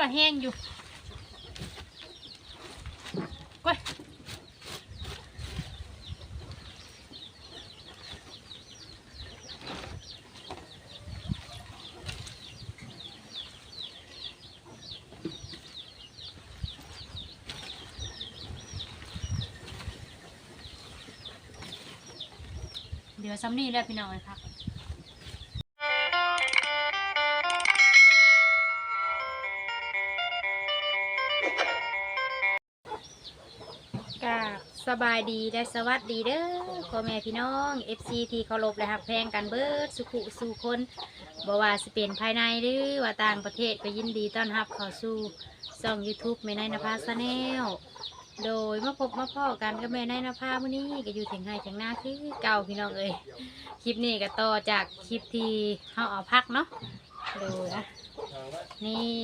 ว่าแห้งอยู่ก้อยเดี๋ยวซ้ำนี่แล้วพี่น้องเลยครับ สบายดีและสวัสดีเด้อพ่อแม่พี่น้อง FC ที่เคารพและหักแพงกันเบิดสุขุสู่คนบ่ว่าสิเป็นภายในหรือว่าต่างประเทศก็ยินดีต้อนรับเข้าสู่ช่อง YouTube แม่นายนภาชาแนลโดยมาพบมาพ่อกันกับแม่นายนภามื้อนี้ก็อยู่ถึงไห้ถึงหน้าคือเก่าพี่น้องเอ้ยคลิปนี้ก็ต่อจากคลิปที่เฮาเอาพักเนาะโดยอะนี่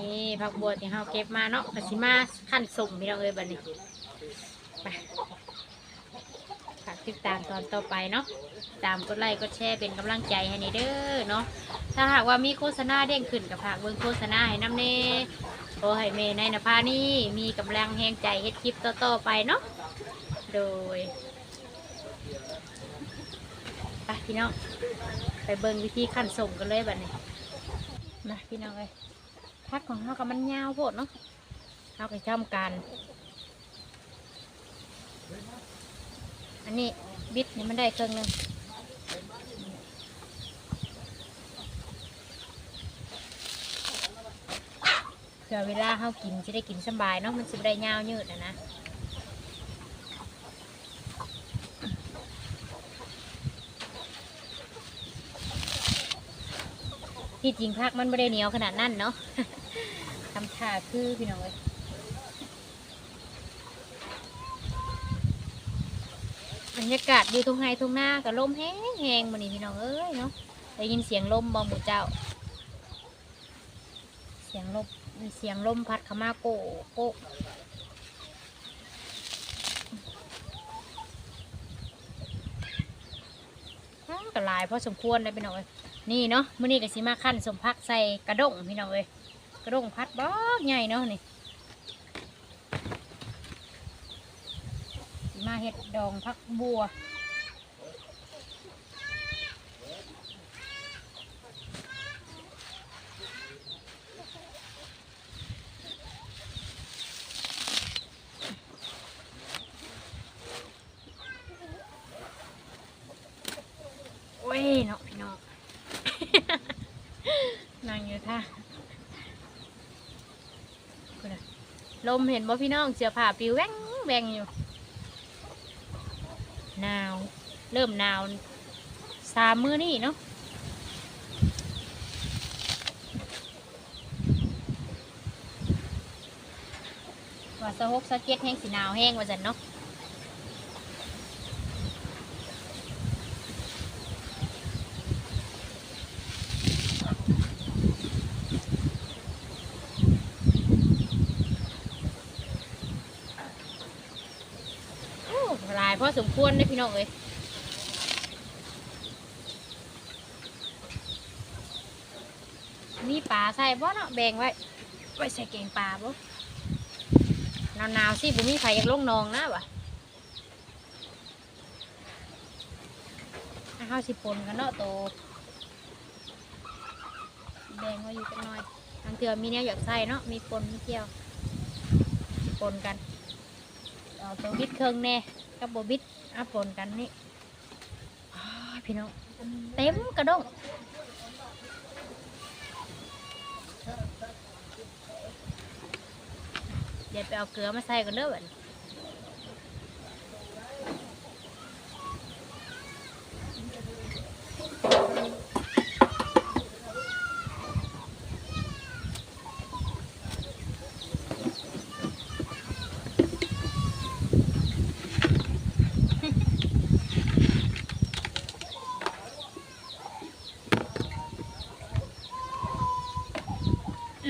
นี่ผักบัวที่เราเก็บมาเนาะกสิมาขั้นสุ่มพี่น้องเอ้ยบัดนี้ไปฝากติดตามตอนต่อไปเนาะตามกดไลค์กดแชร์เป็นกำลังใจให้นี่เด้อเนาะถ้าหากว่ามีโฆษณาเด้งขึ้นกับฝากเบิ่งโฆษณาให้น้ำเน่ขอให้เมย์ในนภานี่มีกำลังแห่งใจเฮ็ดคลิปต่อๆไปเนาะโดยไปพี่น้องไปเบิ่งวิธีขั้นสุ่มกันเลยบัดนี้มาพี่น้องเอ้ย พักของเขากับมันยาวโพดเนาะเขาไปทำการอันนี้บิดนี่มันได้เครื่องนึงเผื่อเวลาเขากินจะได้กินสบายเนาะมันจะได้ยาวยืดนะนะที่จริงพักมันไม่ได้เหนียวขนาดนั้นเนาะ ถ่าคือพี่น้องเอ้ยบรรยากาศอยู่ทุ่งไฮทุ่งนากับลมแห้งแห้งมันนี่พี่น้องเอ้ยเนาะได้ยินเสียงลมบอมหมูเจ้า เสียงลมเสียงลมพัดข้ามาโกะโกะอ้าวก็หลายพอสมควรเลยพี่น้องเอ้ยนี่เนาะมื้อนี้ก็สิมาขั้นสมพักใส่กระด้งพี่น้องเอ้ย กระดงพัดบ่ใหญ่เนาะนี่มาเห็ดดองพักบัวโอ้ยเนาะพี่น้อง นั่งอยู่ท่า พุ่นน่ะ ลมเห็นบ่พี่น้องเสื้อผ้าปิวแวงแวงอยู่หนาว เริ่มหนาวสามมื้อนี่เนาะว่าสะฮกสะเก็ดแห้งสีหนาวแห้งว่าจันเนาะโอ้หลายพ อสมควรเลยพี่น้องเอ้ยมีปลาใส่บ่เนาะแบ่งไว้ ไว้ใส่เก่งปลาบ่หนาวๆสิบุมีไผอยากลงนองนะวะอะเฮาสิปนกันเนาะโตแบ่งไว้อยู่จักหน่อยทางเถื่อมีแนวอยากใส่เนาะมีปนมีเที่ยวปนกันเอาตัวบิดเครื่องแน่ กับโบบิดอาปนกันนี่อ้าวพี่น้องเต็มกระด้งเดี๋ยวไปเอาเกลือมาใส่กันเด้อบัดนี้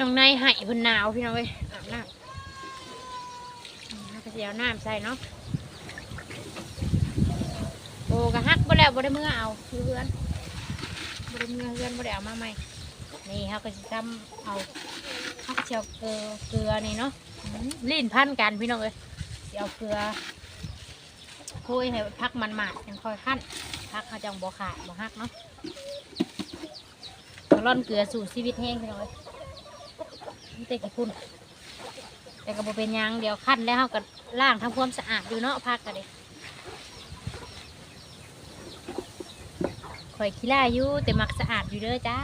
ลงในใหายพนหนาวพี่น้องเอ้ยอาบน้ำแล้วก็สิเอาน้ำใส่เนาะโอ้กะฮักบ่แล้วบ่ได้เมื่อเอาเพื่อนบ่ได้เมื่อเพื่อนบ่ได้เอามาใหม่นี่เขาก็จะทำเอาข้าวเจียวเกลือเกลือนี่เนาะอืมลิ้นพันกันพี่น้องเอ้ยสิเอาเกลือคุยให้พักมันหมาดยังค่อยขั้นพักเขาจังบ่ขาดบ่หักเนาะร่อนเกลือสู่ชีวิตแห้งพี่น้องเอ้ย เตกี่พุ่นแต่ก็บเป็นยังเดี๋ยวขั้นแล้วเขาก็ล้างทำความสะอาดอยู่เนาะพักกันเด้ข่อยขี้ล่าอยู่แต่มักสะอาดอยู่เด้อจ้า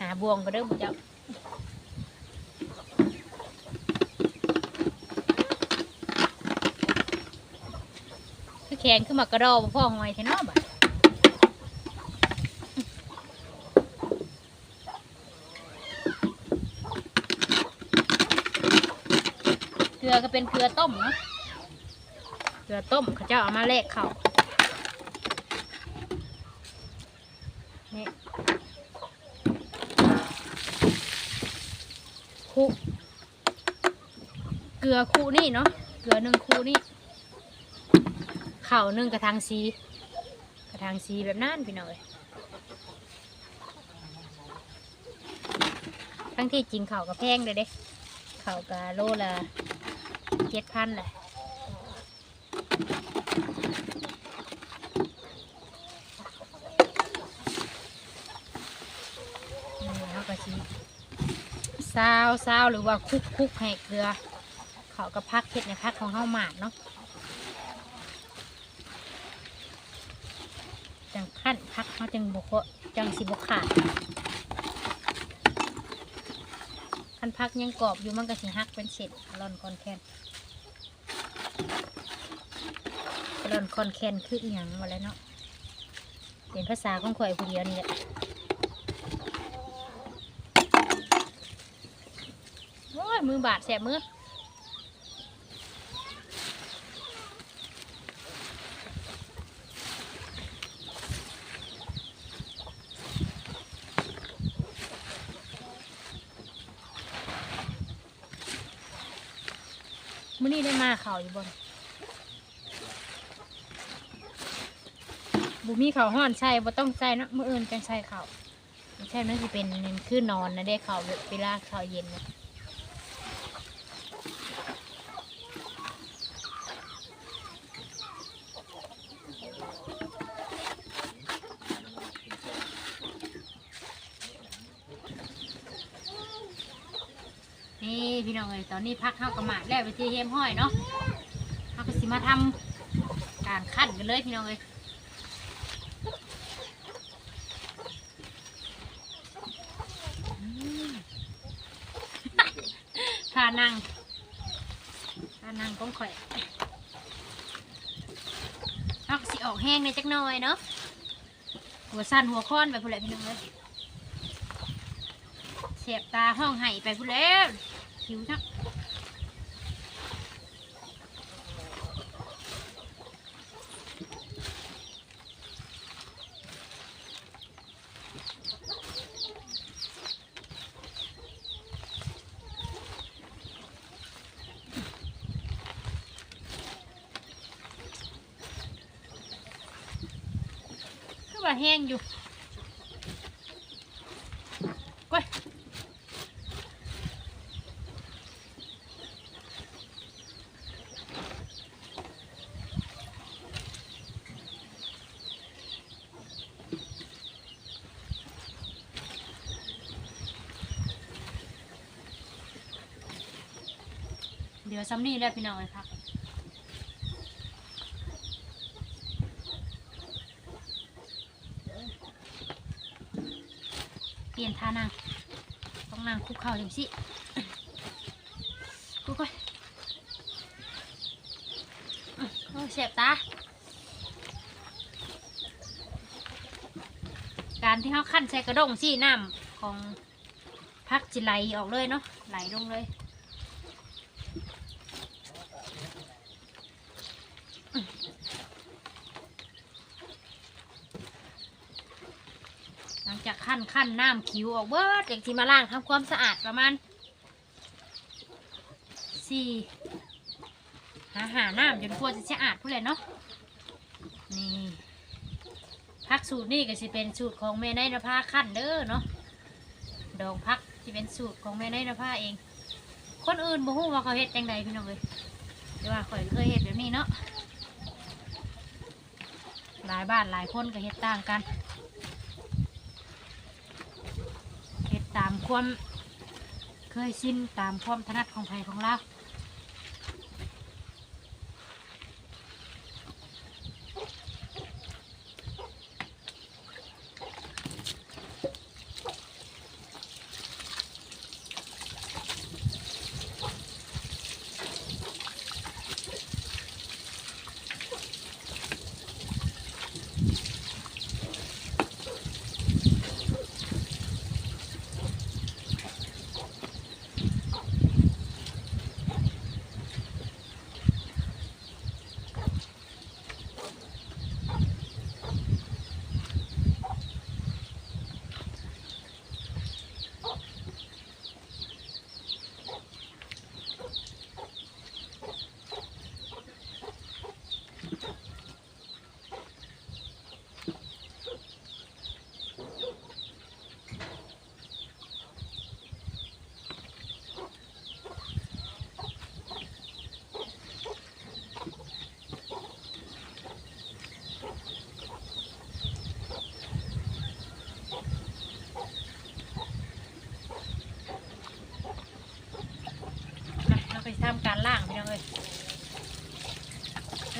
หาบวงก็เด้อบุเจ้าคือแขนขึ้นมากระดอบ่พ่อหอยแท้เนาะบ่ะเก ลือก็เป็นเกลือต้มเนาะเกลือต้มเขาเจ้าเอามาแลกเขานี่คูเกลือคูนี่เนาะเกลือหนึ่งคูนี่เข่าหนึ่งกระทางซีกระทางซีแบบนั้นพี่น้อยทั้งที่จริงเข่ากับแพงเลยเด้เข่ากับโลละ เจ็ดพันแหละนี่เขาก็ซีซาวซาวหรือว่าคุกคุกให้เกลือ เขากับพักเห็ดในพักของข้าวหมากเนาะจังขั้นพักเขาจังบุกจังสิบกขาดขั้นพักยังกรอบอยู่มันก็สิหักเป็นเศษร่อนคอนแคนร่ อนคอนแคนคืออหย่างมาแล้วเนาะเป็นภาษาของข่อยผู้เดียวนี่แหละโอ้ยมือบาดแสบมือมื้อนี้ได้มาเขาวอยู่บน บุมีเขาวห้อนใช่บ่ต้องใส่เนาะมื้ออื่นจังใส่เขาวไม่ใช่มันสิเป็นคือนอนนะได้เขาวเวลาเขาวเย็นนะนี่พี่น้องเอ้ยตอนนี้พักเข้ากระหมาดแล้วไปที่เฮมห้อยเนาะเขาก็สิมาทำการขั้นกันเลยพี่น้องเอ้ย ท่านั่งท่านั่งก้องข่อยเอาสิออกแห้งในจักหน่อยเนาะหัวสั่นหัวค้อนไปพุ่นแหละพี่น้องเลยเสียบตาห้องไห้ไปพุ่นแล้วหิวทั้ง ว่าแห้งอยู่ก้อยเดี๋ยวซ้ำนี่แล้วพี่น้องเลยพักเปลี่ยนท่านั่งต้องนั่งคุกเข่าอย่างสิคุกไปโอ้ยเสียบตา การที่เขาขั้นใส่กระด้งสี่น้ำของพักจิไหลออกเลยเนาะไหลลงเลย หลังจาก ขั้นน้ำคิวออกเบิดอย่างที่มาล้างทำความสะอาดประมาณสี่หาหาน้ำจนกลัวจะสะอาดพูดเลยเนาะนี่พักสูตรนี่ก็สิเป็นสูตรของแม่นนภาขั้นเด้อเนาะดองพักที่เป็นสูตรของแม่นนภาเอง คนอื่นบ่ฮู้ว่าเขาเฮ็ดจังไดพี่น้องเอ้ยแต่ว่าข่อยเคยเฮ็ดแบบนี้เนาะหลายบ้านหลายคนก็เฮ็ดต่างกันเฮ็ดตาม ความเคยชินตามความถนัดของไผของเรา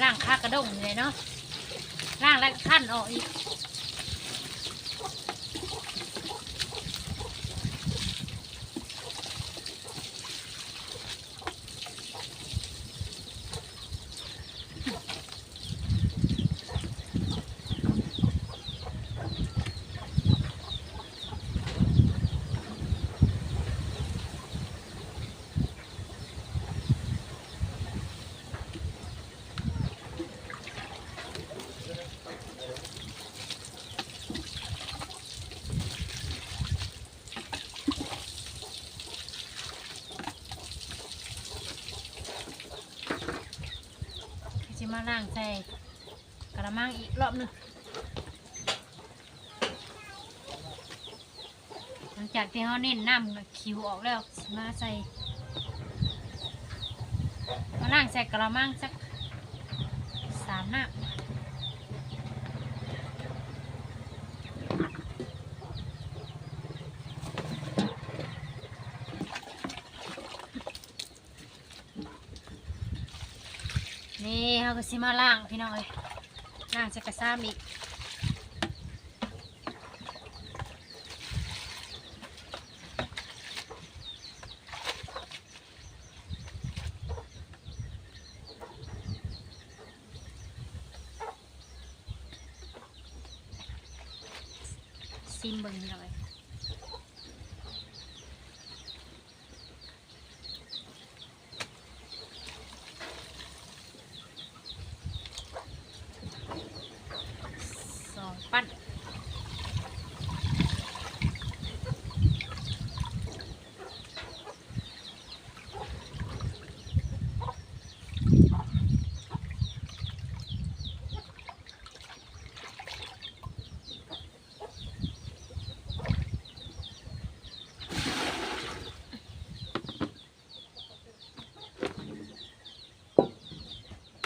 ล่างคากระด้งเลยเนาะล่างแล้วก็ขั้นออกอีก ล่างใส่กระมังอีกรอบหนึ่งหลังจากที่เขาเน้นน้ำคิวออกแล้วมาใส่มาล่างใส่กระมังสักสามน้ำ นี่เขาก็สิมาล่างพี่น้องเลยล่างจะกระซ้ำอีกซิมเบิ้งพี่น้องเลยสองปั้น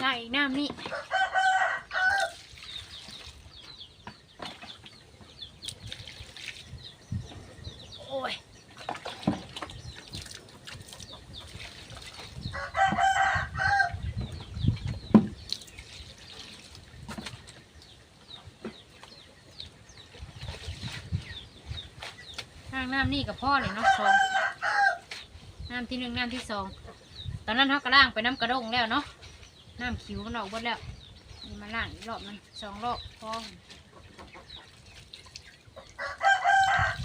ล่างอีก น้ำนี่โอ้ยทางน้ำนี่กับพ่อเลยเนาะสองน้ำที่หนึ่งน้ำที่สองตอนนั้นเขากระล่างไปน้ำกระด้งแล้วเนาะ น้ำคิวมันออกหมดแล้วนี่มาล่างอีกรอบหนึงสองรอบพอ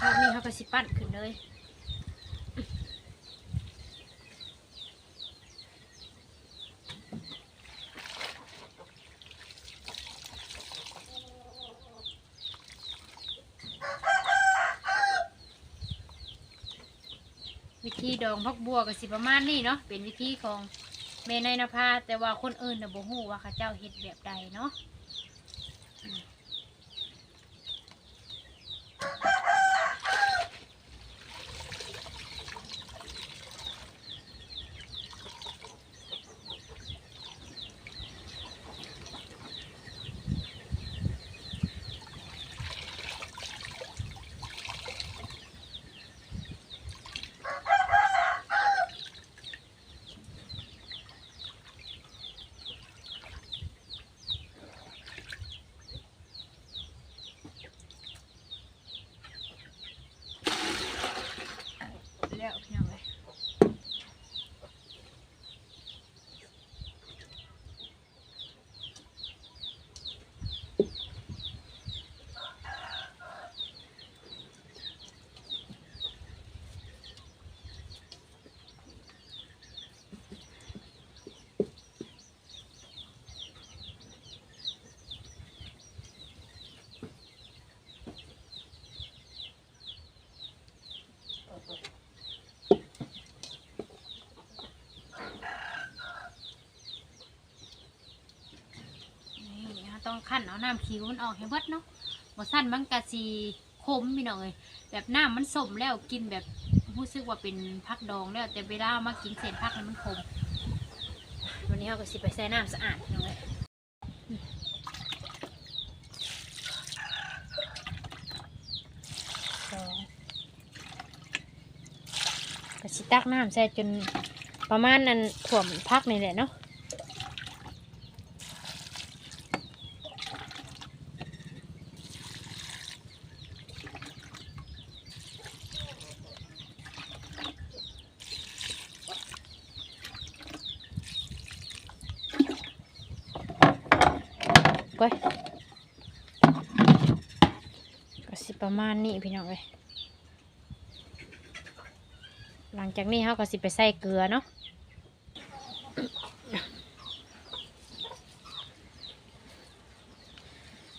รอบนี้เขาก็สิปั้นขึ้นเลยวิธีดองพักบัวกับสิประมาณนี้เนาะเป็นวิธีของ เมนายนภาแต่ว่าคนอื่นน่ะบ่ฮู้ว่าเขาเจ้าเฮ็ดแบบใดเนาะอืม ต้องคั่นเอาน้ำคิ้วมันออกให้เบิดเนาะบ่สั้นมันกะสีขมพี่น้องเอ้ยแบบน้ำมันสมแล้วกินแบบรู้สึกว่าเป็นพักดองแล้ว แต่เวลามากินเศษพักนี่มันขมวันนี้เราก็สิไปใส่น้ำสะอาดพี่น้องเอ้ยก็สิตักน้ำใส่จนประมาณนั้นถ่วมพักนี่แหละเนาะ ก้อยก็สิประมาณนี้พี่น้องเลยหลังจากนี้เขาก็สิไปใส่เกลือเนาะ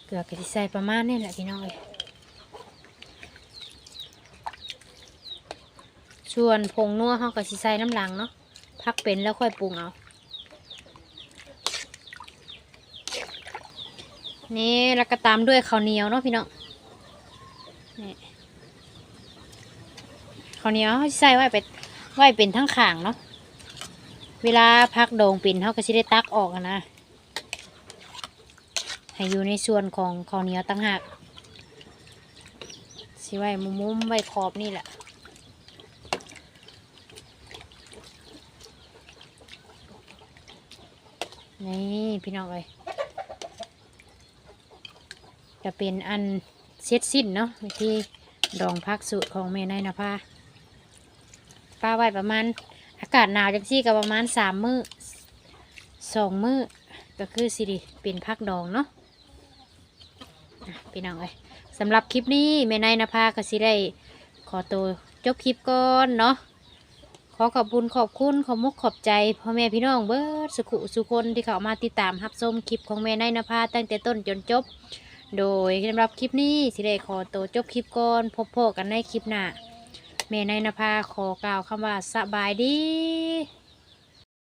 เกลือก็สิใส่ประมาณนี้แหละพี่น้องเลยส่วนผงนัวเขาก็สิใส่น้ำหลังเนาะพักเป็นแล้วค่อยปรุงเอา นี่แล้วก็ตามด้วยข้าวเหนียวเนาะพี่น้องนี่ข้าวเหนียวเขาใส่ไว้เป็นไว้เป็นทั้งข่างเนาะเวลาพักโดงปิ่นเขาก็จะได้ตักออกนะให้อยู่ในส่วนของข้าวเหนียวตั้งหากสิไว้มุมๆไว้ขอบนี่แหละนี่พี่น้องเอ้ย จะเป็นอันเสร็จสิ้นเนาะวิธีดองพักสูตรของแม่นายนภาป้าไว้ประมาณ อากาศหนาวจังซี่ก็ประมาณสามมือ้อสองมื้อก็คือสิริเป็นพักดองเนาะอะพี่น้องเอ้ยสำหรับคลิปนี้แม่นายนภาก็สิได้ขอตัวจบคลิปก่อนเนาะขอขอบคุณขอบคุณขอมุกขอบใจพ่อแม่พี่น้องเบิร์ดสุขุสุคนที่เขามาติดตามรับชมคลิปของแม่นายนภาตั้งแต่ต้นจนจบ โดยสำหรับคลิปนี้สิได้ขอตัวจบคลิปก่อนพบพกันในคลิปหน้าเม่นายนภาขอกล่าวคำว่าสบายดี